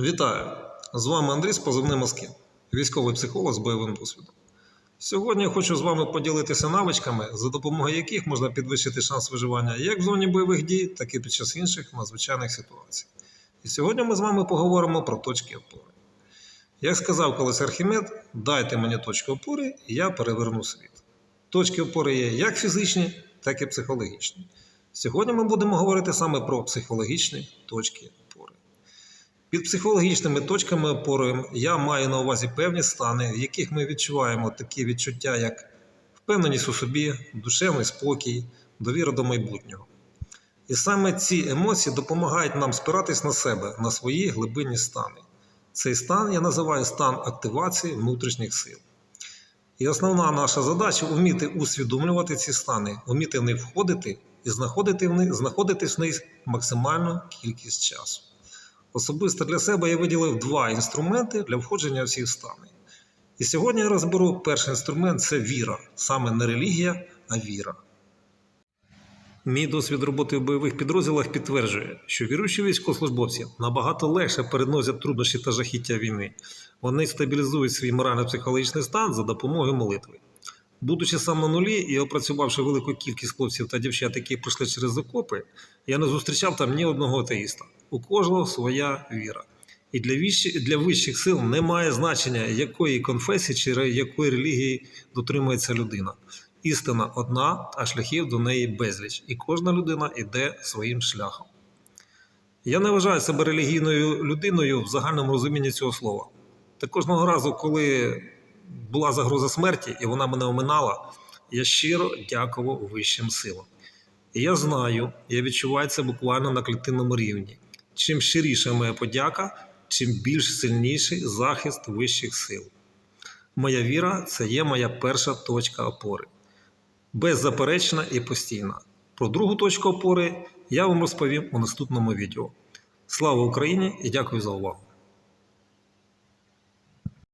Вітаю! З вами Андрій з позивним Москін, військовий психолог з бойовим досвідом. Сьогодні я хочу з вами поділитися навичками, за допомогою яких можна підвищити шанс виживання як в зоні бойових дій, так і під час інших надзвичайних ситуацій. І сьогодні ми з вами поговоримо про точки опори. Як сказав колись Архімед, дайте мені точку опори, і я переверну світ. Точки опори є як фізичні, так і психологічні. Сьогодні ми будемо говорити саме про психологічні точки. Під психологічними точками опори я маю на увазі певні стани, в яких ми відчуваємо такі відчуття, як впевненість у собі, душевний спокій, довіра до майбутнього. І саме ці емоції допомагають нам спиратись на себе, на свої глибинні стани. Цей стан я називаю стан активації внутрішніх сил. І основна наша задача вміти усвідомлювати ці стани, вміти в них входити і знаходити в них, знаходитись в них максимальну кількість часу. Особисто для себе я виділив два інструменти для входження в ці стани. І сьогодні я розберу перший інструмент це віра, саме не релігія, а віра. Мій досвід роботи в бойових підрозділах підтверджує, що віруючі військовослужбовці набагато легше переносять труднощі та жахіття війни. Вони стабілізують свій морально-психологічний стан за допомогою молитви. Будучи сам на нулі і опрацювавши велику кількість хлопців та дівчат, які пройшли через окопи, я не зустрічав там ні одного атеїста. У кожного своя віра. І для, вищих, для вищих сил немає значення, якої конфесії чи якої релігії дотримується людина. Істина одна, а шляхів до неї безліч, і кожна людина йде своїм шляхом. Я не вважаю себе релігійною людиною в загальному розумінні цього слова. Та кожного разу, коли була загроза смерті і вона мене оминала, я щиро дякував вищим силам. І я знаю, я відчуваю це буквально на клітинному рівні. Чим щиріша моя подяка, чим більш сильніший захист вищих сил. Моя віра це є моя перша точка опори. Беззаперечна і постійна. Про другу точку опори я вам розповім у наступному відео. Слава Україні і дякую за увагу!